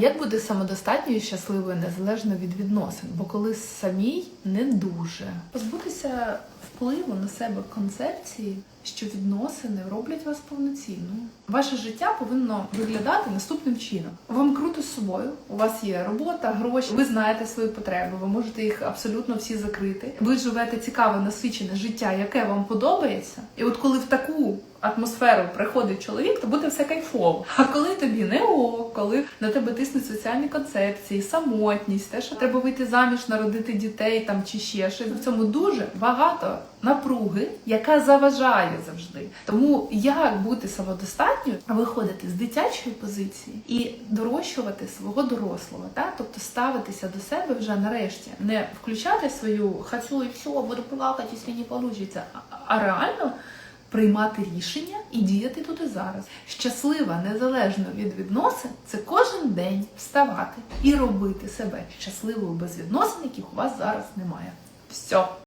як бути самодостатньою і щасливою незалежно від відносин? Бо коли самій не дуже позбутися впливу на себе концепції, що відносини роблять вас повноцінною. Ваше життя повинно виглядати наступним чином. Вам круто з собою, у вас є робота, гроші, ви знаєте свої потреби, ви можете їх абсолютно всі закрити. Ви живете цікаве, насичене життя, яке вам подобається. І от коли в таку атмосферу приходить чоловік, то буде все кайфово. А коли тобі не ок, коли на тебе тиснуть соціальні концепції, самотність, те, що треба вийти заміж, народити дітей там чи ще щось. В цьому дуже багато напруги, яка заважає завжди. Тому як бути самодостатньою, виходити з дитячої позиції і дорощувати свого дорослого, та тобто ставитися до себе вже нарешті, не включати свою хочу і все, буду плакати, якщо не вийде, а реально приймати рішення і діяти тут і зараз. Щаслива, незалежно від відносин, це кожен день вставати і робити себе щасливою без відносин, яких у вас зараз немає. Все.